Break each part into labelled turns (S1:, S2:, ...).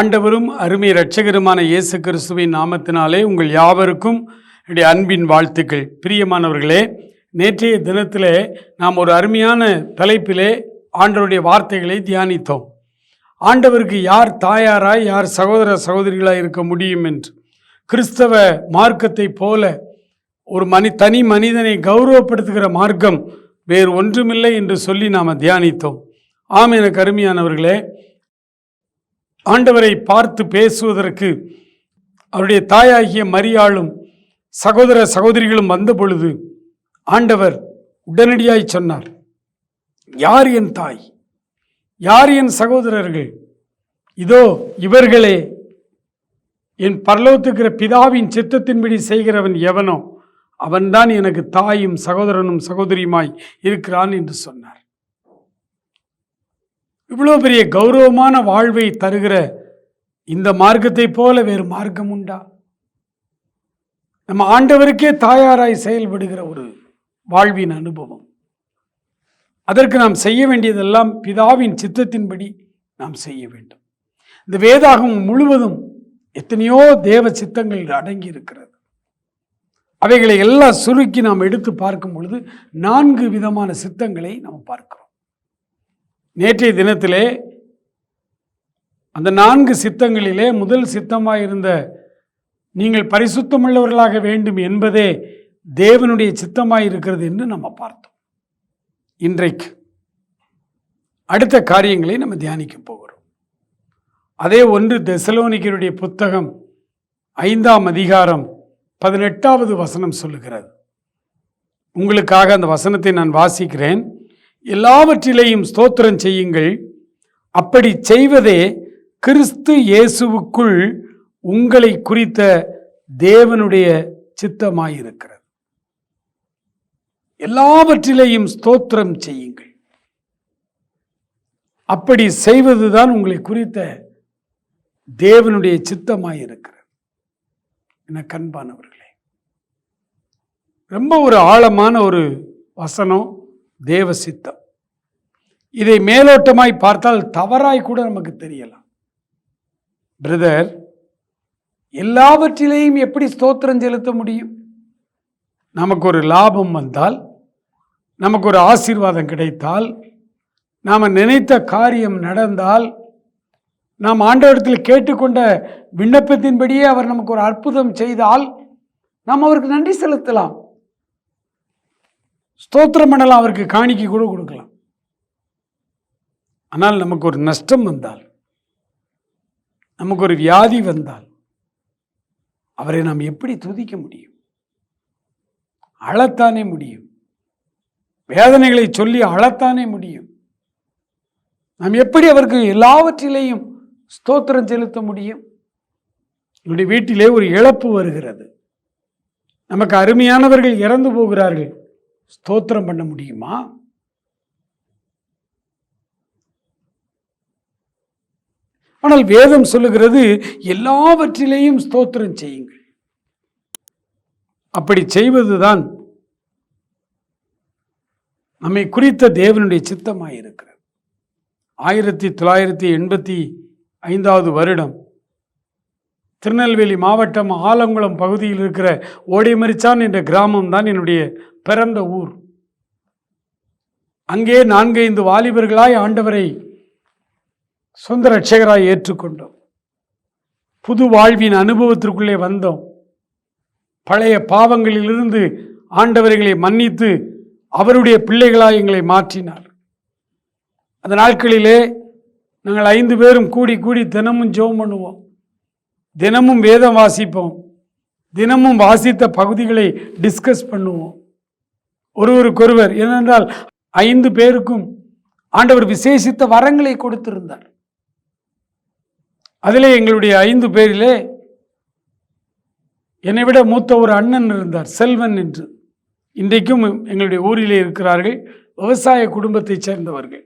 S1: ஆண்டவரும் அருமை இரட்சகருமான இயேசு கிறிஸ்துவின் நாமத்தினாலே உங்கள் யாவருக்கும் என்னுடைய அன்பின் வாழ்த்துக்கள். பிரியமானவர்களே நேற்றைய தினத்தில் நாம் ஒரு அருமையான தலைப்பிலே ஆண்டவருடைய வார்த்தைகளை தியானித்தோம். ஆண்டவருக்கு யார் தாயாராய் யார் சகோதர சகோதரிகளாய் இருக்க முடியும் என்று. கிறிஸ்தவ மார்க்கத்தை போல ஒரு மனி தனி மனிதனை கௌரவப்படுத்துகிற மார்க்கம் வேறு ஒன்றுமில்லை என்று சொல்லி நாம் தியானித்தோம். ஆம் எனக்கு அருமையானவர்களே ஆண்டவரை பார்த்து பேசுவதற்கு அவருடைய தாயாகிய மரியாளும் சகோதர சகோதரிகளும் வந்த பொழுது ஆண்டவர் உடனடியாய் சொன்னார் யார் என் தாய்? யார் என் சகோதரர்கள்? இதோ இவர்களே என் பரலோத்துக்கிற பிதாவின் சித்தத்தின்படி செய்கிறவன் எவனோ அவன்தான் எனக்கு தாயும் சகோதரனும் சகோதரியுமாய் இருக்கிறான் என்று சொன்னார். இவ்வளோ பெரிய கௌரவமான வாழ்வை தருகிற இந்த மார்க்கத்தை போல வேறு மார்க்கம் உண்டா? நம்ம ஆண்டவருக்கே தாயாராய் செயல்படுகிற ஒரு வாழ்வின் அனுபவம். அதற்கு நாம் செய்ய வேண்டியதெல்லாம் பிதாவின் சித்தத்தின்படி நாம் செய்ய வேண்டும். இந்த வேதாகம் முழுவதும் எத்தனையோ தேவ சித்தங்கள் அடங்கி இருக்கிறது அவைகளை எல்லாம் சுருக்கி நாம் எடுத்து பார்க்கும் பொழுது நான்கு விதமான சித்தங்களை நாம் பார்க்கிறோம். நேற்றைய தினத்திலே அந்த நான்கு சித்தங்களிலே முதல் சித்தமாக இருந்த நீங்கள் பரிசுத்தமுள்ளவர்களாக வேண்டும் என்பதே தேவனுடைய சித்தமாக இருக்கிறது என்று நம்ம பார்த்தோம். இன்றைக்கு அடுத்த காரியங்களை நம்ம தியானிக்க போகிறோம். அதே ஒன்று தெசலோனிக்கருடைய புத்தகம் ஐந்தாம் அதிகாரம் பதினெட்டாவது வசனம் சொல்லுகிறது. உங்களுக்காக அந்த வசனத்தை நான் வாசிக்கிறேன். எல்லாவற்றிலேயும் ஸ்தோத்திரம் செய்யுங்கள். அப்படி செய்வதே கிறிஸ்து இயேசுவுக்குள் உங்களை குறித்த தேவனுடைய சித்தமாயிருக்கிறது. எல்லாவற்றிலேயும் ஸ்தோத்திரம் செய்யுங்கள். அப்படி செய்வதுதான் உங்களை குறித்த தேவனுடைய சித்தமாயிருக்கிறது. என கண்பானவர்களே ரொம்ப ஒரு ஆழமான ஒரு வசனம். தேவ சித்தம் இதை மேலோட்டமாய் பார்த்தால் தவறாய் கூட நமக்கு தெரியலாம். பிரதர் எல்லாவற்றிலேயும் எப்படி ஸ்தோத்திரம் செலுத்த முடியும்? நமக்கு ஒரு லாபம் வந்தால் நமக்கு ஒரு ஆசீர்வாதம் கிடைத்தால் நாம் நினைத்த காரியம் நடந்தால் நாம் ஆண்டவரத்தில் கேட்டுக்கொண்ட விண்ணப்பத்தின்படியே அவர் நமக்கு ஒரு அற்புதம் செய்தால் நாம் அவருக்கு நன்றி செலுத்தலாம். ஸ்தோத்திரம் பண்ணலாம் அவருக்கு காணிக்கை கூட கொடுக்கலாம். ஆனால் நமக்கு ஒரு நஷ்டம் வந்தால் நமக்கு ஒரு வியாதி வந்தால் அவரை நாம் எப்படி துதிக்க முடியும்? அழத்தானே முடியும். வேதனைகளை சொல்லி அழத்தானே முடியும். நாம் எப்படி அவருக்கு எல்லாவற்றிலேயும் ஸ்தோத்திரம் செலுத்த முடியும்? என்னுடைய வீட்டிலே ஒரு இழப்பு வருகிறது. நமக்கு அருமையானவர்கள் இறந்து போகிறார்கள். ஸ்தோத்திரம் பண்ண முடியுமா? ஆனால் வேதம் சொல்லுகிறது எல்லாவற்றிலேயும் ஸ்தோத்திரம் செய்யுங்கள். அப்படி செய்வதுதான் நம்மை குறித்த தேவனுடைய சித்தமாக இருக்கிறது. ஆயிரத்தி தொள்ளாயிரத்தி எண்பத்தி ஐந்தாவது வருடம் திருநெல்வேலி மாவட்டம் ஆலங்குளம் பகுதியில் இருக்கிற ஓடிமரிச்சான் என்ற கிராமம் தான் என்னுடைய பிறந்த ஊர். அங்கே நான்கைந்து வாலிபர்களாய் ஆண்டவரை சொந்த ரட்சகராய் ஏற்றுக்கொண்டோம். புது வாழ்வின் அனுபவத்திற்குள்ளே வந்தோம். பழைய பாவங்களிலிருந்து ஆண்டவர்களை மன்னித்து அவருடைய பிள்ளைகளாய் எங்களை மாற்றினார். அந்த நாட்களிலே நாங்கள் ஐந்து பேரும் கூடி கூடி தினமும் ஜெபம் பண்ணுவோம். தினமும் வேதம் வாசிப்போம். தினமும் வாசித்த பகுதிகளை டிஸ்கஸ் பண்ணுவோம். ஒருவருக்கொருவர் ஏனென்றால் ஐந்து பேருக்கும் ஆண்டவர் விசேஷித்த வரங்களை கொடுத்திருந்தார். அதிலே எங்களுடைய ஐந்து பேரிலே என்னை விட மூத்த ஒரு அண்ணன் இருந்தார் செல்வன் என்று. இன்றைக்கும் எங்களுடைய ஊரிலே இருக்கிறார்கள் விவசாய குடும்பத்தைச் சேர்ந்தவர்கள்.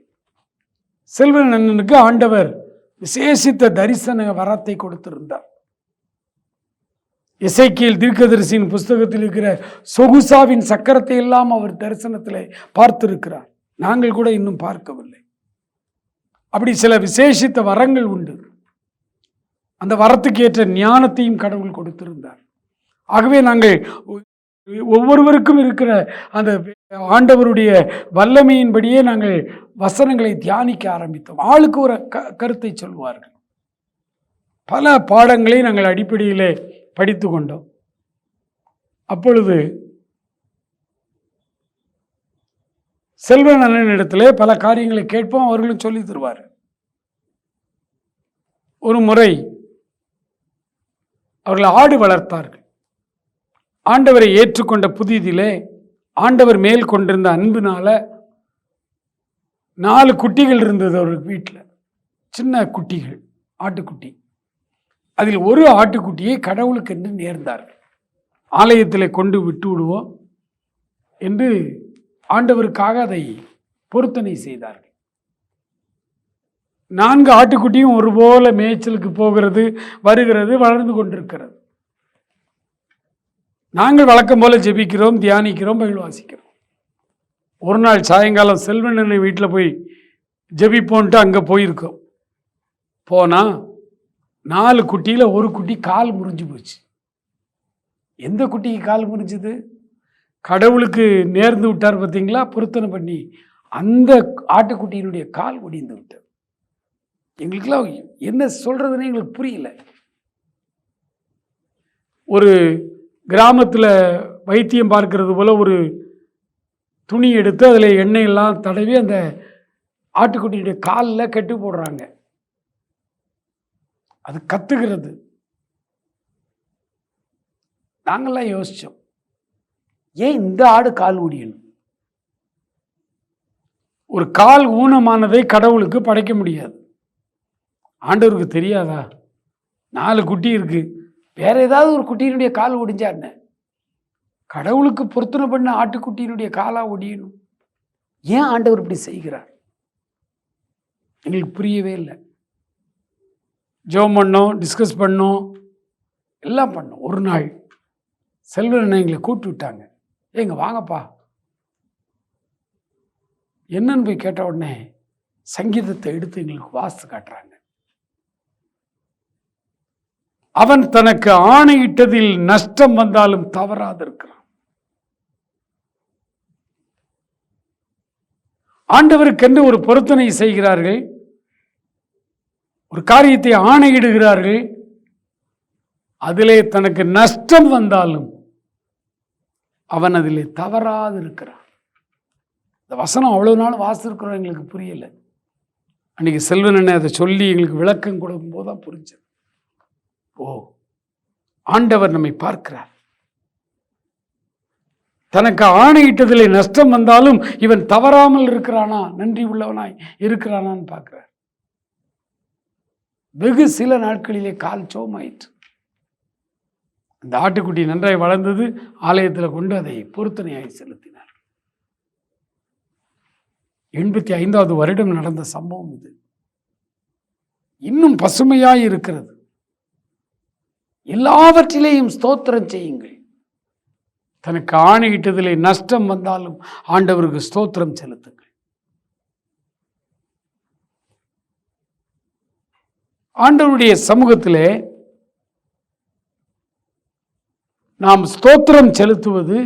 S1: செல்வன் அண்ணனுக்கு ஆண்டவர் விசேஷித்த தரிசன வரத்தை கொடுத்திருந்தார். இசைக்கியல் தீர்க்கதரிசியின் புஸ்தகத்தில் இருக்கிற சொகுசாவின் சக்கரத்தை எல்லாம் அவர் தரிசனத்தில் பார்த்திருக்கிறார். நாங்கள் கூட இன்னும் பார்க்கவில்லை. அப்படி சில விசேஷித்த வரங்கள் உண்டு. அந்த வரத்துக்கு ஏற்ற ஞானத்தையும் கடவுள் கொடுத்திருந்தார். ஆகவே நாங்கள் ஒவ்வொருவருக்கும் இருக்கிற அந்த ஆண்டவருடைய வல்லமையின்படியே நாங்கள் வசனங்களை தியானிக்க ஆரம்பித்தோம். ஆளுக்கு ஒரு க கருத்தை சொல்வார்கள். பல பாடங்களை நாங்கள் அடிப்படையிலே படித்து கொண்டோம் அப்பொழுது செல்வ அண்ணனிடத்திலே பல காரியங்களை கேட்போம் அவர்களும் சொல்லி தருவார். ஒரு முறை அவர்கள் ஆடு வளர்த்தார்கள். ஆண்டவரை ஏற்றுக்கொண்ட புதிதிலே ஆண்டவர் மேல் கொண்டிருந்த அன்பினால் நாலு குட்டிகள் இருந்தது அவருக்கு வீட்டில். சின்ன குட்டிகள் ஆட்டுக்குட்டி. அதில் ஒரு ஆட்டுக்குட்டியை கடவுளுக்கு என்று நேர்ந்தார்கள். ஆலயத்தில் கொண்டு விட்டு விடுவோம் என்று ஆண்டவருக்காக அதை பொருத்தனை செய்தார்கள். நான்கு ஆட்டுக்குட்டியும் ஒருபோல மேய்ச்சலுக்கு போகிறது வருகிறது வளர்ந்து கொண்டிருக்கிறது. நாங்கள் வழக்கம் போல ஜெபிக்கிறோம் தியானிக்கிறோம் பயில் வாசிக்கிறோம் ஒரு நாள் சாயங்காலம் செல்வண்ணனை வீட்டில் போய் ஜெபிப்போன்ட்டு அங்கே போயிருக்கோம். போனால் நாலு குட்டியில் ஒரு குட்டி கால் முறிஞ்சு போச்சு. எந்த குட்டிக்கு கால் முறிஞ்சுது? கடவுளுக்கு நேர்ந்து விட்டார் பார்த்தீங்களா? பொருத்தனை பண்ணி அந்த ஆட்டுக்குட்டியினுடைய கால் ஒடிந்து விட்டது. எங்களுக்கெல்லாம் என்ன சொல்கிறதுன்னு எங்களுக்கு புரியல. ஒரு கிராமத்தில் வைத்தியம் பார்க்கறது போல் ஒரு துணி எடுத்து அதில் எண்ணெயெல்லாம் தடவி அந்த ஆட்டுக்குட்டியுடைய காலில் கட்டு போடுறாங்க. அது கத்துகிறது நாங்கள்லாம் யோசித்தோம் ஏன் இந்த ஆடு கால் ஊடியணும்? ஒரு கால் ஊனமானதை கடவுளுக்கு படைக்க முடியாது. ஆண்டவருக்கு தெரியாதா? நாலு குட்டி இருக்கு. வேற ஏதாவது ஒரு குட்டியினுடைய கால் ஒடிஞ்சா என்ன? கடவுளுக்கு பொருத்தனை பண்ண ஆட்டுக்குட்டியினுடைய காலா ஒடியணும் ஏன் ஆண்டவர் இப்படி செய்கிறார்? எங்களுக்கு புரியவே இல்லை. ஜோம் பண்ணோம் டிஸ்கஸ் பண்ணோம் எல்லாம் பண்ணோம். ஒரு நாள் செல்வரனை எங்களை கூப்பிட்டு விட்டாங்க. ஏங்க வாங்கப்பா. என்னன்னு போய் கேட்ட உடனே சங்கீதத்தை எடுத்து எங்களுக்கு வாசித்து காட்டுறாங்க. அவன் தனக்கு ஆணையிட்டதில் நஷ்டம் வந்தாலும் தவறாதிருக்கிறான் ஆண்டவருக்கென்று ஒரு பொருத்தனை செய்கிறார்கள். ஒரு காரியத்தை ஆணையிடுகிறார்கள் அதிலே தனக்கு நஷ்டம் வந்தாலும் அவன் அதிலே தவறாது இருக்கிறான் இந்த வசனம் அவ்வளவு நாள் வாசிருக்கிறோம் எங்களுக்கு புரியல. அன்னைக்கு செல்வன் என்ன அதை சொல்லி எங்களுக்கு விளக்கம் கொடுக்கும் போது தான் புரிஞ்சது. ஓ ஆண்டவர் நம்மை பார்க்கிறார். தனக்கு ஆணையிட்டதிலே நஷ்டம் வந்தாலும் இவன் தவறாமல் இருக்கிறானா நன்றி உள்ளவனாய் இருக்கிறானான்னு பார்க்கிறார். வெகு சில நாட்களிலே கால் சோமாயிற்று. அந்த ஆட்டுக்குட்டி நன்றாய் வளர்ந்தது ஆலயத்தில் கொண்டு அதை பொருத்தனையாய் செலுத்தினார். எண்பத்தி ஐந்தாவது வருடம் நடந்த சம்பவம் இது. இன்னும் பசுமையாய் இருக்கிறது. எல்லாவற்றிலேயும் ஸ்தோத்திரம் செய்யுங்கள். தனக்கு ஆணையிட்டதிலே நஷ்டம் வந்தாலும் ஆண்டவருக்கு ஸ்தோத்திரம் செலுத்துங்கள். ஆண்டவருடைய சமூகத்திலே நாம் ஸ்தோத்திரம் செலுத்துவது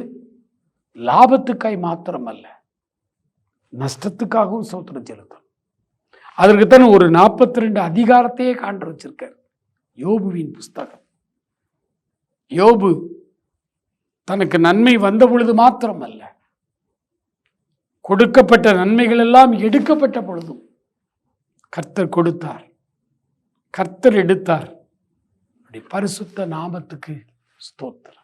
S1: லாபத்துக்காய் மாத்திரம் அல்ல நஷ்டத்துக்காகவும் ஸ்தோத்திரம் செலுத்தணும். அதற்குத்தான் ஒரு நாற்பத்தி ரெண்டு அதிகாரத்தையே காண்ட வச்சிருக்கார். யோபுவின் புஸ்தகம். யோபு தனக்கு நன்மை வந்த பொழுது மாத்திரம் அல்ல கொடுக்கப்பட்ட நன்மைகள் எல்லாம் எடுக்கப்பட்ட பொழுதும் கர்த்தர் கொடுத்தார். கர்த்தர் எடுத்தார். அப்படி பரிசுத்த நாமத்துக்கு ஸ்தோத்திரம்.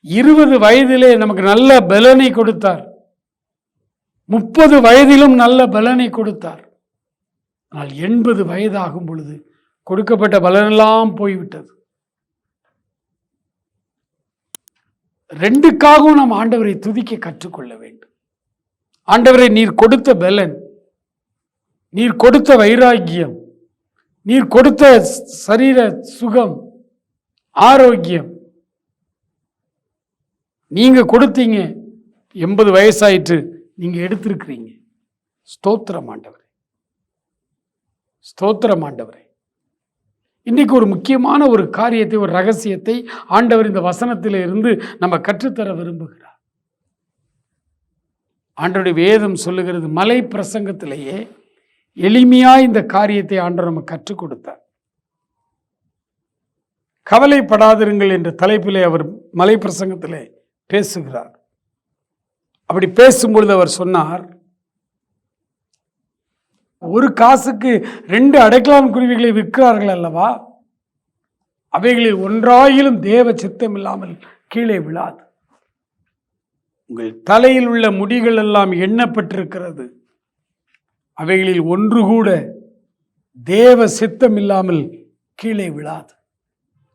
S1: இருபது வயதிலே நமக்கு நல்ல பலனை கொடுத்தார். முப்பது வயதிலும் நல்ல பலனை கொடுத்தார். ஆனால் எண்பது வயதாகும் பொழுது கொடுக்கப்பட்ட பலனெல்லாம் போய்விட்டது. ரெண்டுக்காகவும் நாம் ஆண்டவரை துதிக்க கற்றுக்கொள்ள வேண்டும். ஆண்டவரை நீர் கொடுத்த பலன் நீர் கொடுத்த வைராக்கியம் நீர் கொடுத்த சரீர சுகம் ஆரோக்கியம். நீங்க கொடுத்தீங்க எண்பது வயசாயிற்று நீங்க எடுத்திருக்கிறீங்க. ஸ்தோத்திரம் ஆண்டவரே. ஸ்தோத்திரம் ஆண்டவரே. இன்றைக்கு ஒரு முக்கியமான ஒரு காரியத்தை ஒரு ரகசியத்தை ஆண்டவர் இந்த வசனத்தில் இருந்து நம்ம கற்றுத்தர விரும்புகிறார். ஆண்டவருடைய வேதம் சொல்லுகிறது மலை பிரசங்கத்திலேயே எளிமையாக இந்த காரியத்தை ஆண்டவர் நம்ம கற்றுக் கொடுத்தார். கவலைப்படாதிருங்கள் என்ற தலைப்பிலே அவர் மலை பிரசங்கத்திலே பேசுகிறார். அப்படி பேசும்பொழுது அவர் சொன்னார் ஒரு காசுக்கு ரெண்டு அடைக்கலான் குருவிகளை விற்கிறார்கள் அல்லவா? அவைகளில் ஒன்றாயிலும் தேவ சித்தம் இல்லாமல் கீழே விழாது. உங்கள் தலையில் உள்ள முடிகள் எல்லாம் எண்ணப்பட்டிருக்கிறது. அவைகளில் ஒன்று கூட தேவ சித்தம் இல்லாமல் கீழே விழாது.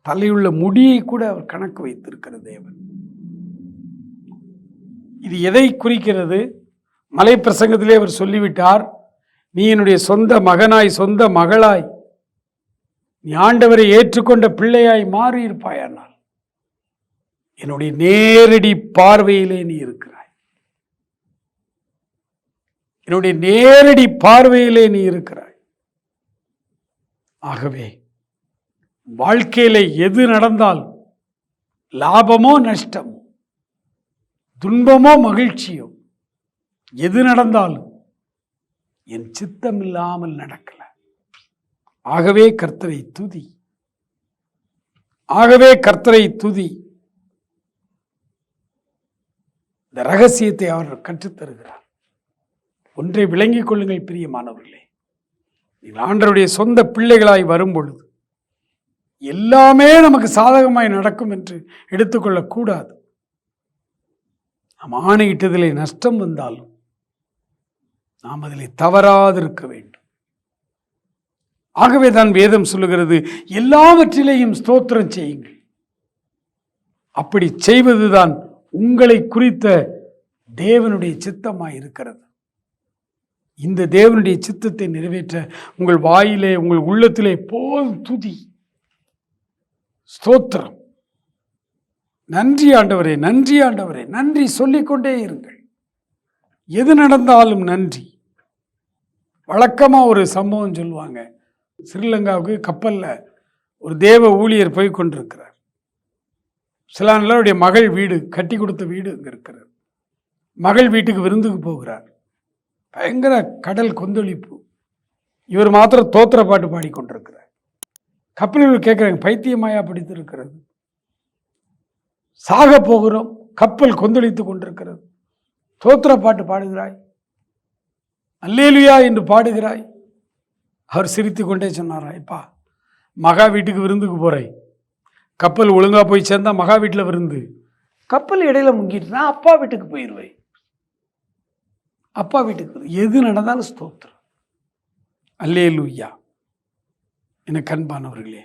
S1: தலையுள்ள முடியை கூட அவர் கணக்கு வைத்திருக்கிற தேவன். இது எதை குறிக்கிறது? மலை பிரசங்கத்திலே அவர் சொல்லிவிட்டார் நீ என்னுடைய சொந்த மகனாய் சொந்த மகளாய் நீ ஆண்டவரை ஏற்றுக்கொண்ட பிள்ளையாய் மாறி இருப்பாயானால் என்னுடைய நேரடி பார்வையிலே நீ இருக்கிற என்னுடைய நேரடி பார்வையிலே நீ இருக்கிறாய். ஆகவே வாழ்க்கையில எது நடந்தால் லாபமோ நஷ்டம் துன்பமோ மகிழ்ச்சியோ எது நடந்தாலும் என் சித்தம் இல்லாமல் நடக்கல. ஆகவே கர்த்தரை துதி. ஆகவே கர்த்தரை துதி. இந்த ரகசியத்தை அவர் கற்றுத்தருகிறார். ஒன்றை விளங்கிக் கொள்ளுங்கள் பிரியமானவர்களே நீங்கள் ஆண்டருடைய சொந்த பிள்ளைகளாய் வரும் பொழுது எல்லாமே நமக்கு சாதகமாய் நடக்கும் என்று எடுத்துக்கொள்ளக்கூடாது நாம் ஆணையிட்டதிலே நஷ்டம் வந்தாலும் நாம் அதில் தவறாதிருக்க வேண்டும். ஆகவே தான் வேதம் சொல்லுகிறது எல்லாவற்றிலேயும் ஸ்தோத்திரம் செய்யுங்கள். அப்படி செய்வதுதான் உங்களை குறித்த தேவனுடைய சித்தமாய் இருக்கிறது இந்த தேவனுடைய சித்தத்தை நிறைவேற்ற உங்கள் வாயிலே உங்கள் உள்ளத்திலே போதும் துதி. ஸ்தோத்திரம். நன்றி ஆண்டவரே நன்றி ஆண்டவரே நன்றி சொல்லிக்கொண்டே இருங்கள். எது நடந்தாலும் நன்றி. வழக்கமாக ஒரு சம்பவம் சொல்லுவாங்க. ஸ்ரீலங்காவுக்கு கப்பலில் ஒரு தேவ ஊழியர் போய் கொண்டிருக்கிறார். சில மகள் வீடு கட்டி கொடுத்த வீடு அங்கே இருக்கிறார் மகள் வீட்டுக்கு விருந்துக்கு போகிறார். பயங்கர கடல் கொந்தளிப்பு. இவர் மாத்திரம் தோத்திர பாட்டு பாடிக்கொண்டிருக்கிறார். கப்பலில் கேட்குறாங்க பைத்தியமாயா பிடித்திருக்கிறது. சாக போகிறோம் கப்பல் கொந்தளித்து கொண்டிருக்கிறது. தோத்திர பாட்டு பாடுகிறாய். அல்லேலுயா என்று பாடுகிறாய். அவர் சிரித்து கொண்டே சொன்னாரா இப்பா மகா வீட்டுக்கு விருந்துக்கு போகிறேன் கப்பல் ஒழுங்காக போய் சேர்ந்தா மகா வீட்டில் விருந்து. கப்பல் இடையில முங்கிட்டு நான் அப்பா வீட்டுக்கு போயிடுவேன் அப்பா வீட்டுக்கு எது நடந்தாலும் ஸ்தோத்திரம். அல்லேலூயா. என கண்பானவர்களே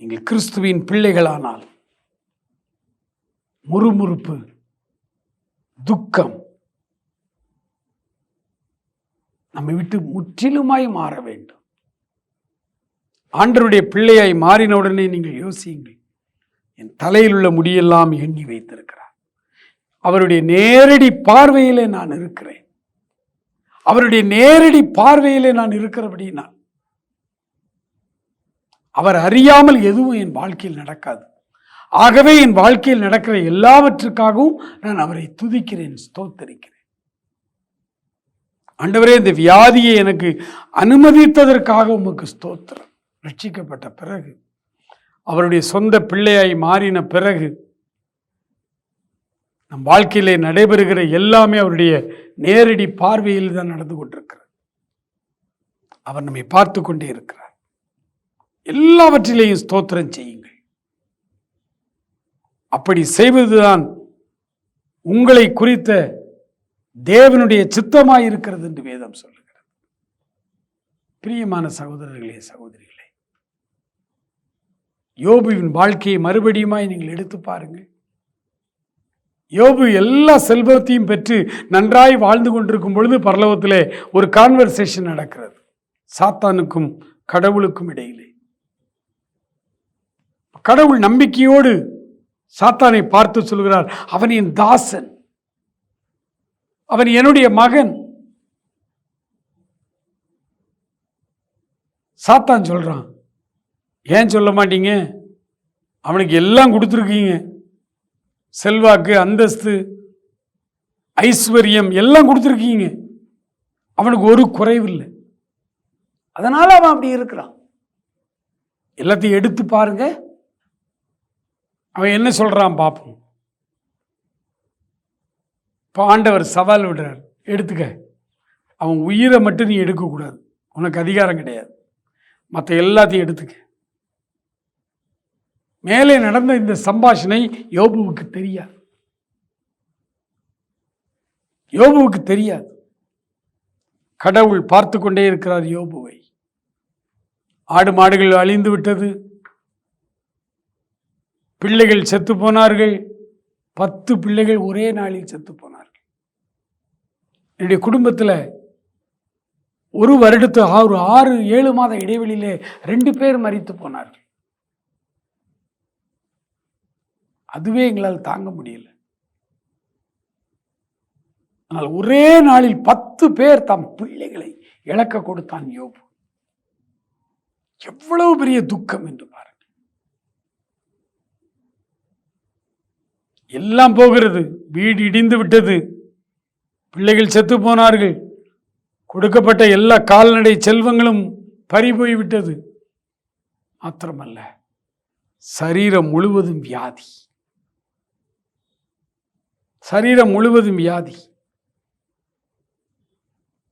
S1: நீங்கள் கிறிஸ்துவின் பிள்ளைகளானால் முறுமுறுப்பு துக்கம் நம்மை விட்டு முற்றிலுமாய் மாற வேண்டும். ஆண்டருடைய பிள்ளையாய் மாறின உடனே நீங்கள் யோசியுங்கள் என் தலையில் உள்ள முடியெல்லாம் எண்ணி வைத்திருக்கிறார் அவருடைய நேரடி பார்வையிலே நான் இருக்கிறேன். அவருடைய நேரடி பார்வையிலே நான் இருக்கிறபடினால் அவர் அறியாமல் எதுவும் என் வாழ்க்கையில் நடக்காது. ஆகவே என் வாழ்க்கையில் நடக்கிற எல்லாவற்றுக்காகவும் நான் அவரை துதிக்கிறேன் ஸ்தோத்தரிக்கிறேன். ஆண்டவரே இந்த வியாதியை எனக்கு அனுமதித்ததற்காக உமக்கு ஸ்தோத்திரம். ரட்சிக்கப்பட்ட பிறகு அவருடைய சொந்த பிள்ளையாய் மாறின பிறகு நம் வாழ்க்கையிலே நடைபெறுகிற எல்லாமே அவருடைய நேரடி பார்வையில் தான் நடந்து கொண்டிருக்கிறார் அவர் நம்மை பார்த்து கொண்டே இருக்கிறார். எல்லாவற்றிலேயும் ஸ்தோத்திரம் செய்யுங்கள். அப்படி செய்வதுதான் உங்களை குறித்த தேவனுடைய சித்தமாக இருக்கிறது என்று வேதம் சொல்லுகிறது. பிரியமான சகோதரர்களே சகோதரிகளே யோபுவின் வாழ்க்கையை மறுபடியுமாய் நீங்கள் எடுத்து பாருங்கள். யோபு எல்லா செல்வத்தையும் பெற்று நன்றாய் வாழ்ந்து கொண்டிருக்கும் பொழுது பரலோகத்திலே ஒரு கான்வர்சேஷன் நடக்கிறது. சாத்தானுக்கும் கடவுளுக்கும் இடையிலே. கடவுள் நம்பிக்கையோடு சாத்தானை பார்த்து சொல்கிறார் அவன் என் தாசன். அவன் என்னுடைய மகன். சாத்தான் சொல்றான் ஏன் சொல்ல மாட்டீங்க? அவனுக்கு எல்லாம் கொடுத்துருக்கீங்க. செல்வாக்கு அந்தஸ்து ஐஸ்வர்யம் எல்லாம் கொடுத்துருக்கீங்க. அவனுக்கு ஒரு குறைவில்லை அதனால் அவன் அப்படி இருக்கிறான். எல்லாத்தையும் எடுத்து பாருங்க. அவன் என்ன சொல்கிறான் பார்ப்போம் பாண்டவர் ஆண்டவர் சவால் விடுறார். எடுத்துக்க. அவன் உயிரை மட்டும் நீ எடுக்கக்கூடாது. உனக்கு அதிகாரம் கிடையாது. மற்ற எல்லாத்தையும் எடுத்துக்க. மேலே நடந்த இந்த சம்பாஷணை யோபுவுக்கு தெரியாது. யோபுவுக்கு தெரியாது. கடவுள் பார்த்து கொண்டே இருக்கிறார் யோபுவை. ஆடு மாடுகள் அழிந்து விட்டது. பிள்ளைகள் செத்து போனார்கள். பத்து பிள்ளைகள் ஒரே நாளில் செத்து போனார்கள். என்னுடைய குடும்பத்தில் ஒரு வருடத்து ஆறு ஆறு ஏழு மாத இடைவெளியிலே ரெண்டு பேர் மறித்து போனார்கள். அதுவே எங்களால் தாங்க முடியல. ஆனால் ஒரே நாளில் பத்து பேர் தம் பிள்ளைகளை இழக்க கொடுத்தான் யோபு. எவ்வளவு பெரிய துக்கம் என்று பாருங்கள். எல்லாம் போகிறது வீடு இடிந்து விட்டது. பிள்ளைகள் செத்து போனார்கள். கொடுக்கப்பட்ட எல்லா கால்நடை செல்வங்களும் பறி போய்விட்டது மாத்திரமல்ல சரீரம் முழுவதும் வியாதி. சரீரம் முழுவதும் வியாதி.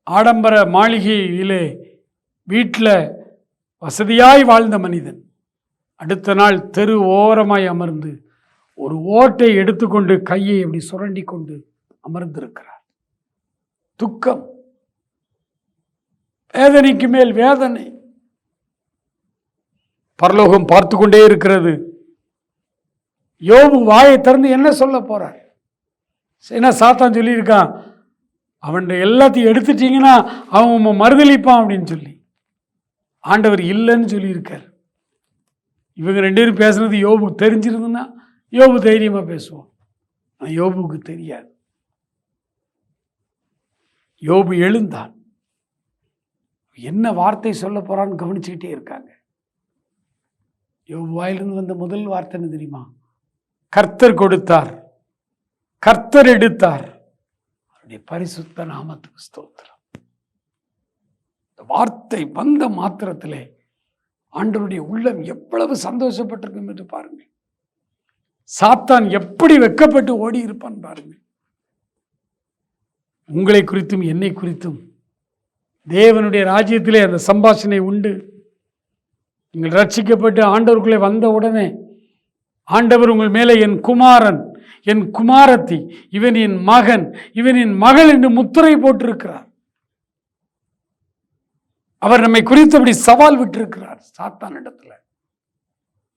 S1: ஆடம்பர மாளிகையிலே வீட்டில் வசதியாய் வாழ்ந்த மனிதன் அடுத்த நாள் தெரு ஓரமாய் அமர்ந்து ஒரு ஓட்டை எடுத்துக்கொண்டு கையை அப்படி சுரண்டி கொண்டு அமர்ந்திருக்கிறார். துக்கம் வேதனைக்கு மேல் வேதனை. பரலோகம் பார்த்து கொண்டே இருக்கிறது. யோபு வாயை திறந்து என்ன சொல்ல போறார்? ஏன்னா சாத்தான் சொல்லியிருக்கான்? அவன் எல்லாத்தையும் எடுத்துட்டீங்கன்னா அவன் உம்மை மறுதளிப்பான் அப்படின்னு சொல்லி. ஆண்டவர் இல்லைன்னு சொல்லியிருக்கார். இவங்க ரெண்டு பேரும் பேசுனது யோபுக்கு தெரிஞ்சிருந்துன்னா யோபு தைரியமாக பேசுவோம். ஆனால் யோபுக்கு தெரியாது. யோபு எழுந்தான். என்ன வார்த்தை சொல்ல போகிறான்னு கவனிச்சுக்கிட்டே இருக்காங்க. யோபு வாயிலிருந்து வந்த முதல் வார்த்தைன்னு தெரியுமா? கர்த்தர் கொடுத்தார். கர்த்தர் எடுத்தார். அவருடைய பரிசுத்த நாமத்துக்கு ஸ்தோத்திரம். இந்த வார்த்தை வந்த மாத்திரத்திலே ஆண்டவருடைய உள்ளம் எவ்வளவு சந்தோஷப்பட்டிருக்கும் என்று பாருங்கள். சாத்தான் எப்படி வெக்கப்பட்டு ஓடி இருப்பான் பாருங்கள். உங்களை குறித்தும் என்னை குறித்தும் தேவனுடைய ராஜ்யத்திலே அந்த சம்பாஷணை உண்டு. நீங்கள் ரட்சிக்கப்பட்டு ஆண்டவருக்குள்ளே வந்த உடனே ஆண்டவர் உங்கள் மேலே என் குமாரன் என் குமாரத்தி இவன் என் மகன் இவன் என் மகள் என்று முத்திரை போட்டிருக்கிறார். அவர் நம்மை குறித்தபடி சவால் விட்டிருக்கிறார் சாத்தான் இடத்துல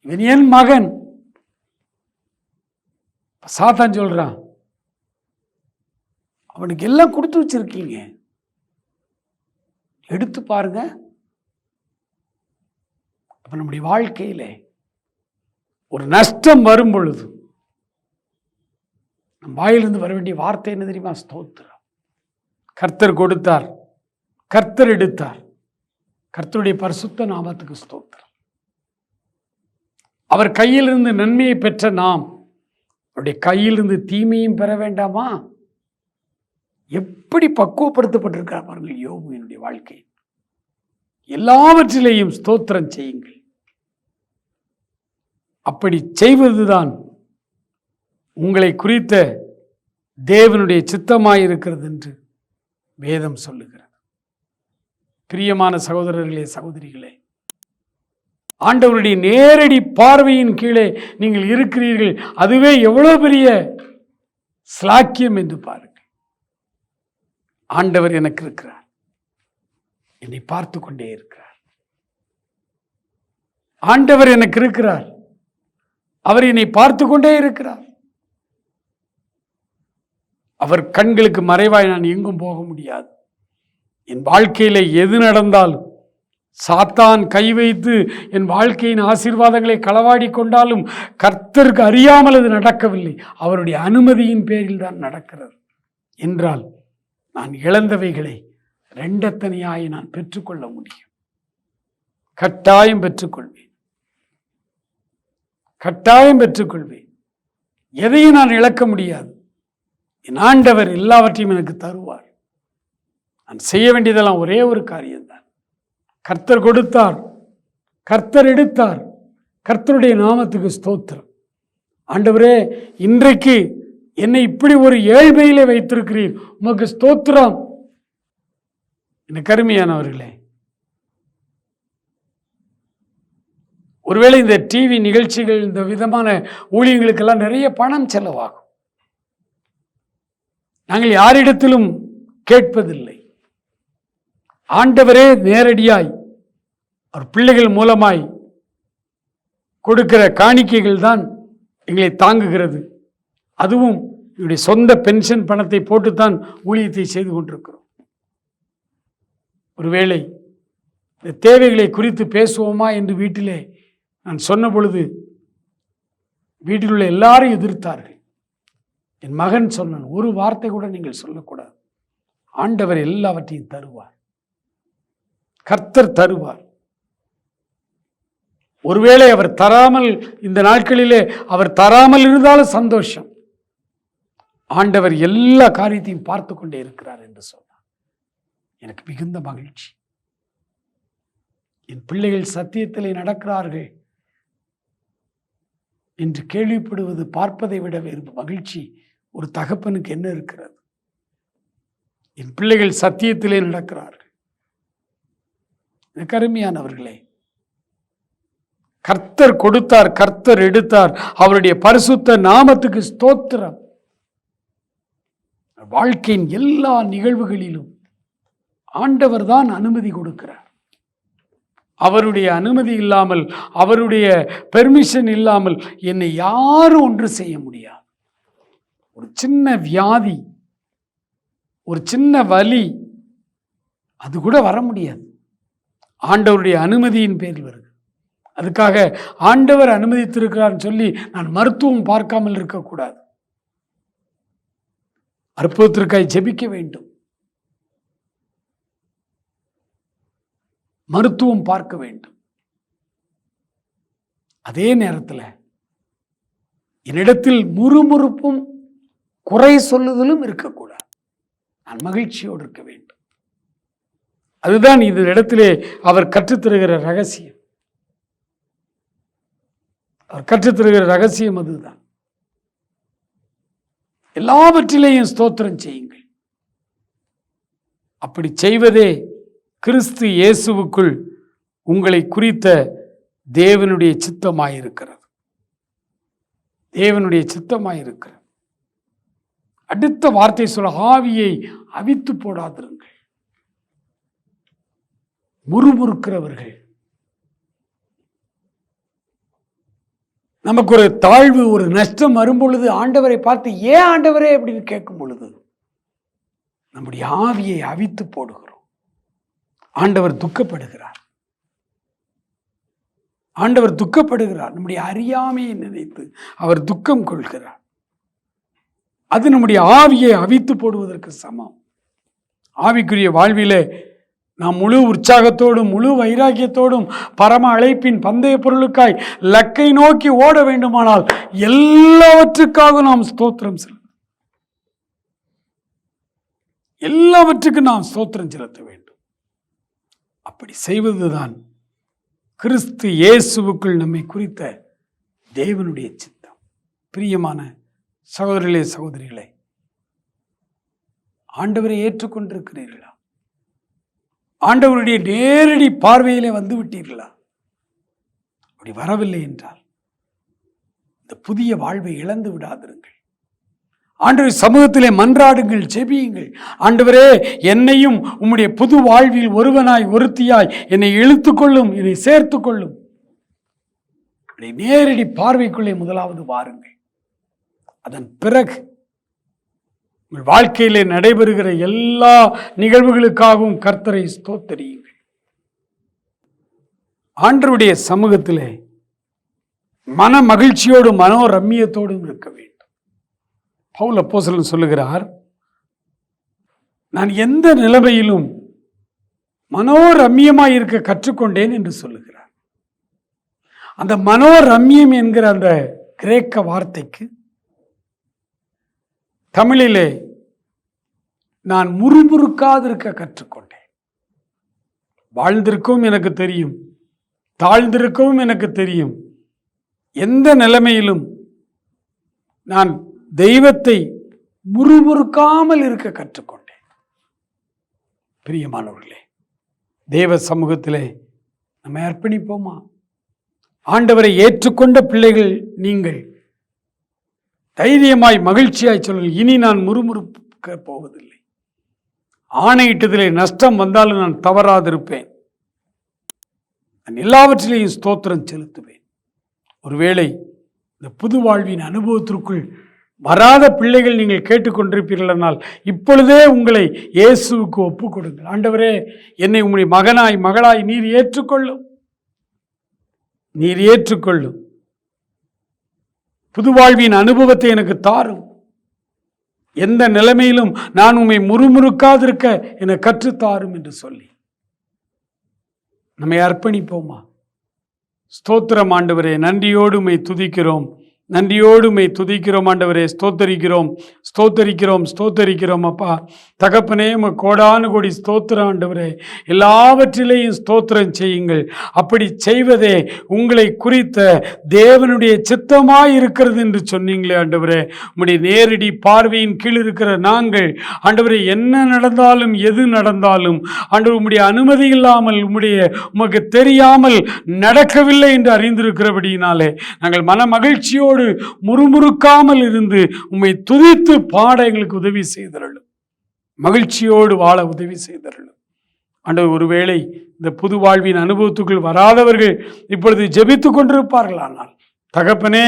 S1: இவன் என் மகன். சாத்தான் சொல்றான் அவனுக்கு எல்லாம் கொடுத்து வச்சிருக்கீங்க. எடுத்து பாருங்க. அப்ப நம்முடைய வாழ்க்கையில ஒரு நஷ்டம் வரும் பொழுது நம் வாயிலிருந்து வர வேண்டிய வார்த்தை என்ன தெரியுமா? ஸ்தோத்திரம். கர்த்தர் கொடுத்தார். கர்த்தர் எடுத்தார். கர்த்தருடைய பரிசுத்த நாமத்துக்கு ஸ்தோத்திரம். அவர் கையிலிருந்து நன்மையை பெற்ற நாம் அவருடைய கையிலிருந்து தீமையும் பெற வேண்டாமா? எப்படி பக்குவப்படுத்தப்பட்டிருக்கிறார் பாருங்கள் யோபு என்னுடைய வாழ்க்கை. எல்லாவற்றிலேயும் ஸ்தோத்திரம் செய்யுங்கள். அப்படி செய்வதுதான் உங்களை குறித்த தேவனுடைய சித்தமாயிருக்கிறது என்று வேதம் சொல்லுகிறது. பிரியமான சகோதரர்களே சகோதரிகளே ஆண்டவருடைய நேரடி பார்வையின் கீழே நீங்கள் இருக்கிறீர்கள். அதுவே எவ்வளவு பெரிய ஸ்லாக்கியம் என்று பாருங்கள். ஆண்டவர் எனக்கு இருக்கிறார். என்னை பார்த்து கொண்டே இருக்கிறார். ஆண்டவர் எனக்கு இருக்கிறார். அவர் என்னை பார்த்து கொண்டே இருக்கிறார். அவர் கண்களுக்கு மறைவாய் நான் எங்கும் போக முடியாது. என் வாழ்க்கையில் எது நடந்தாலும் சாத்தான் கை வைத்து என் வாழ்க்கையின் ஆசீர்வாதங்களை களவாடி கொண்டாலும் கர்த்தருக்கு அறியாமல் அது நடக்கவில்லை. அவருடைய அனுமதியின் பேரில் தான் நடக்கிறது. என்றால் நான் இழந்தவைகளை ரெண்டத்தனையாய் நான் பெற்றுக்கொள்ள முடியும். கட்டாயம் பெற்றுக்கொள்வேன். கட்டாயம் பெற்றுக்கொள்வேன். எதையும் நான் இழக்க முடியாது. என் ஆண்டவர் எல்லாவற்றையும் எனக்கு தருவார். நான் செய்ய வேண்டியதெல்லாம் ஒரே ஒரு காரியம்தான். கர்த்தர் கொடுத்தார். கர்த்தர் எடுத்தார். கர்த்தருடைய நாமத்துக்கு ஸ்தோத்திரம். ஆண்டவரே இன்றைக்கு என்னை இப்படி ஒரு ஏழ்மையிலே வைத்திருக்கிறீர். உமக்கு ஸ்தோத்திரம். என்ன கருமையானவர்களே ஒருவேளை இந்த டிவி நிகழ்ச்சிகள் இந்த விதமான ஊழியங்களுக்கெல்லாம் நிறைய பணம் செலவாகும். நாங்கள் யாரிடத்திலும் கேட்பதில்லை. ஆண்டவரே நேரடியாய் அவர் பிள்ளைகள் மூலமாய் கொடுக்கிற காணிக்கைகள் தான் எங்களை தாங்குகிறது. அதுவும் என்னுடைய சொந்த பென்ஷன் பணத்தை போட்டுத்தான் ஊழியத்தை செய்து கொண்டிருக்கிறோம். ஒருவேளை இந்த தேவைகளை குறித்து பேசுவோமா என்று வீட்டிலே நான் சொன்ன பொழுது வீட்டில் உள்ள எல்லாரும் எதிர்த்தார்கள். என் மகன் சொன்னான் ஒரு வார்த்தை கூட நீங்கள் சொல்லக்கூடாது. ஆண்டவர் எல்லாவற்றையும் தருவார். கர்த்தர் தருவார். ஒருவேளை அவர் தராமல் இந்த நாட்களிலே அவர் தராமல் இருந்தாலும் சந்தோஷம். ஆண்டவர் எல்லா காரியத்தையும் பார்த்து கொண்டே இருக்கிறார் என்று சொன்னார். எனக்கு மிகுந்த மகிழ்ச்சி. என் பிள்ளைகள் சத்தியத்திலே நடக்கிறார்கள் என்று கேள்விப்படுவது பார்ப்பதை விட வேறு மகிழ்ச்சி. ஒரு தகப்பனுக்கு என்ன இருக்கிறது? என் பிள்ளைகள் சத்தியத்திலே நடக்கிறார்கள். கருமையானவர்களே கர்த்தர் கொடுத்தார் கர்த்தர் எடுத்தார். அவருடைய பரிசுத்த நாமத்துக்கு ஸ்தோத்திரம். வாழ்க்கையின் எல்லா நிகழ்வுகளிலும் ஆண்டவர் தான் அனுமதி கொடுக்கிறார். அவருடைய அனுமதி இல்லாமல் அவருடைய பெர்மிஷன் இல்லாமல் என்னை யாரும் ஒன்று செய்ய முடியாது. ஒரு சின்ன வியாதி ஒரு சின்ன வலி அது கூட வர முடியாது. ஆண்டவருடைய அனுமதியின் பேரில் வருது. அதுக்காக ஆண்டவர் அனுமதித்திருக்கிறார்னு சொல்லி நான் மருத்துவம் பார்க்காமல் இருக்கக்கூடாது. அற்புதத்திற்காய் ஜெபிக்க வேண்டும். மருத்துவம் பார்க்க வேண்டும். அதே நேரத்தில் என்னிடத்தில் முறுமுறுப்பும் குறை சொல்லுதலும் இருக்கக்கூடாது. நான் மகிழ்ச்சியோடு இருக்க வேண்டும். அதுதான் இந்த இடத்திலே அவர் கற்றுத்தருகிற ரகசியம். அவர் கற்றுத்தருகிற ரகசியம் அதுதான். எல்லாவற்றிலேயும் ஸ்தோத்திரம் செய்யுங்கள். அப்படி செய்வதே கிறிஸ்து இயேசுவுக்குள் உங்களை குறித்த தேவனுடைய சித்தமாயிருக்கிறது. தேவனுடைய சித்தமாயிருக்கிறது. அடுத்த வார்த்தை சொல்ல ஆவியை அவித்து போடாதிருங்கள். முறுமுறுக்கிறவர்கள். நமக்கு ஒரு தாழ்வு ஒரு நஷ்டம் வரும்பொழுது ஆண்டவரை பார்த்து ஏன் ஆண்டவரே? அப்படின்னு கேட்கும் பொழுது நம்முடைய ஆவியை அவித்து போடுகிறோம். ஆண்டவர் துக்கப்படுகிறார். ஆண்டவர் துக்கப்படுகிறார். நம்முடைய அறியாமையை நினைத்து அவர் துக்கம் கொள்கிறார். அது நம்முடைய ஆவியை அவித்து போடுவதற்கு சமம். ஆவிக்குரிய வாழ்விலே நாம் முழு உற்சாகத்தோடும் முழு வைராக்கியத்தோடும் பரம அழைப்பின் பந்தய பொருளுக்காய் லக்கை நோக்கி ஓட வேண்டுமானால் எல்லாவற்றுக்காக நாம் ஸ்தோத்திரம் செலுத்த எல்லாவற்றுக்கும் நாம் ஸ்தோத்திரம் செலுத்த வேண்டும். அப்படி செய்வதுதான் கிறிஸ்து இயேசுவுக்குள் நம்மை குறித்த தேவனுடைய சித்தம். பிரியமான சகோதரிகளே சகோதரிகளே ஆண்டவரை ஏற்றுக்கொண்டிருக்கிறீர்களா? ஆண்டவருடைய நேரடி பார்வையிலே வந்து விட்டீர்களா அப்படி வரவில்லை என்றால் இந்த புதிய வாழ்வை இழந்து விடாதிருங்கள். ஆண்டவர் சமூகத்திலே மன்றாடுங்கள் செபியுங்கள் ஆண்டவரே என்னையும் உம்முடைய புது வாழ்வில் ஒருவனாய் ஒருத்தியாய் என்னை இழுத்துக்கொள்ளும் என்னை சேர்த்துக்கொள்ளும் நேரடி பார்வைக்குள்ளே முதலாவது வாருங்கள். அதன் பிறகு உங்கள் வாழ்க்கையிலே நடைபெறுகிற எல்லா நிகழ்வுகளுக்காகவும் கர்த்தரை ஸ்தோத்தரியுங்கள். ஆண்டருடைய சமூகத்திலே மன மகிழ்ச்சியோடும் மனோரம்மியத்தோடும் இருக்க வேண்டும். பவுல் அப்போசலன் சொல்லுகிறார் நான் எந்த நிலைமையிலும் மனோரம்யமாக இருக்க கற்றுக்கொண்டேன் என்று சொல்லுகிறார். அந்த மனோரம்யம் என்கிற அந்த கிரேக்க வார்த்தைக்கு தமிழிலே நான் முறுமுறுக்காதிருக்க கற்றுக்கொண்டேன். வாழ்ந்திருக்கவும் எனக்கு தெரியும். தாழ்ந்திருக்கவும் எனக்கு தெரியும். எந்த நிலைமையிலும் நான் தெய்வத்தை முறுமுறுக்காமல் இருக்க கற்றுக்கொண்டேன். பிரியமானவர்களே தேவ சமூகத்திலே நம்ம அர்ப்பணிப்போமா? ஆண்டவரை ஏற்றுக்கொண்ட பிள்ளைகள் நீங்கள் தைரியமாய் மகிழ்ச்சியாய் சொல்லுங்கள் இனி நான் முறுமுறுக்க போவதில்லை. ஆணையிட்டதிலே நஷ்டம் வந்தாலும் நான் தவறாதிருப்பேன். நான் எல்லாவற்றிலேயும் ஸ்தோத்திரம் செலுத்துவேன். ஒருவேளை இந்த புது வாழ்வின் அனுபவத்திற்குள் வராத பிள்ளைகள் நீங்கள் கேட்டுக்கொண்டிருப்பீர்களானால் இப்பொழுதே உங்களை இயேசுவுக்கு ஒப்பு கொடுங்கள். ஆண்டவரே என்னை உங்களுடைய மகனாய் மகளாய் நீர் ஏற்றுக்கொள்ளும். நீர் ஏற்றுக்கொள்ளும். புது வாழ்வின் அனுபவத்தை எனக்கு தாரும். எந்த நிலைமையிலும் நான் உம்மை முறுமுறுக்காதிருக்க என கற்றுத்தாரும் என்று சொல்லி. நம்மை அர்ப்பணிப்போமா? ஸ்தோத்திரம் ஆண்டவரே நன்றியோடு உம்மை துதிக்கிறோம். நன்றியோடு துதிக்கிறோம் ஆண்டவரே ஸ்தோத்தரிக்கிறோம் ஸ்தோத்தரிக்கிறோம் ஸ்தோத்தரிக்கிறோம் அப்பா. தகப்பனே உங்கள் கோடானு கோடி ஸ்தோத்திரம் ஆண்டவரே. எல்லாவற்றிலேயும் ஸ்தோத்திரம் செய்யுங்கள். அப்படி செய்வதே உங்களை குறித்த தேவனுடைய சித்தமாக இருக்கிறது என்று சொன்னீங்களே ஆண்டவரே. உங்களுடைய நேரடி பார்வையின் கீழ் இருக்கிற நாங்கள் ஆண்டவரே என்ன நடந்தாலும் எது நடந்தாலும் ஆண்டவர் உம்முடைய அனுமதி இல்லாமல் உம்முடைய உமக்கு தெரியாமல் நடக்கவில்லை என்று அறிந்திருக்கிறபடியினாலே நாங்கள் மன மகிழ்ச்சியோடு முறுமுறுக்காமல் இருந்து உம்மை துதித்து பாட எங்களுக்கு உதவி செய்தருளும். மகிழ்ச்சியோடு வாழ உதவி செய்தருளும். ஆண்டவர் ஒருவேளை இந்த புது வாழ்வின் அனுபவத்துக்குள் வராதவர்கள் இப்பொழுது ஜெபித்து கொண்டிருப்பார்களானால் தகப்பனே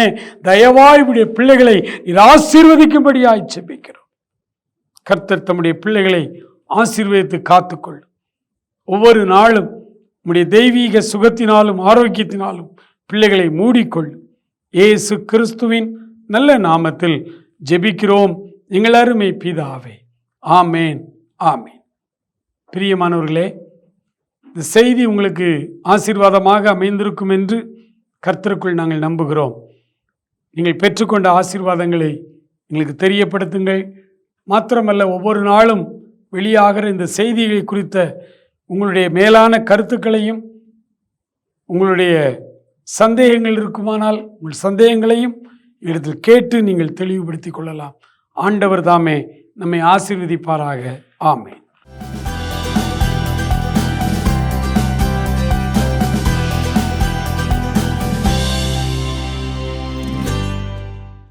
S1: தயவாய் உடைய பிள்ளைகளை இது ஆசீர்வதிக்கும்படியாய் ஜெபிக்கிறோம். கர்த்தர் தம்முடைய பிள்ளைகளை ஆசீர்வதித்து காத்துக்கொள்ளும். ஒவ்வொரு நாளும் உம்முடைய தெய்வீக சுகத்தினாலும் ஆரோக்கியத்தினாலும் பிள்ளைகளை மூடிக்கொள்ளும். இயேசு கிறிஸ்துவின் நல்ல நாமத்தில் ஜெபிக்கிறோம். எங்கள் அருமை பிதாவே. ஆமேன் ஆமேன். பிரியமானவர்களே இந்த செய்தி உங்களுக்கு ஆசீர்வாதமாக அமைந்திருக்கும் என்று கர்த்தருக்குள் நாங்கள் நம்புகிறோம். நீங்கள் பெற்றுக்கொண்ட ஆசீர்வாதங்களை எங்களுக்கு தெரியப்படுத்துங்கள். மாத்திரமல்ல ஒவ்வொரு நாளும் வெளியாகிற இந்த செய்திகளை குறித்த உங்களுடைய மேலான கருத்துக்களையும் உங்களுடைய சந்தேகங்கள் இருக்குமானால் உங்கள் சந்தேகங்களையும் இடத்தில் கேட்டு நீங்கள் தெளிவுபடுத்திக் கொள்ளலாம். ஆண்டவர் தாமே நம்மை ஆசீர்வதிப்பாராக. ஆமே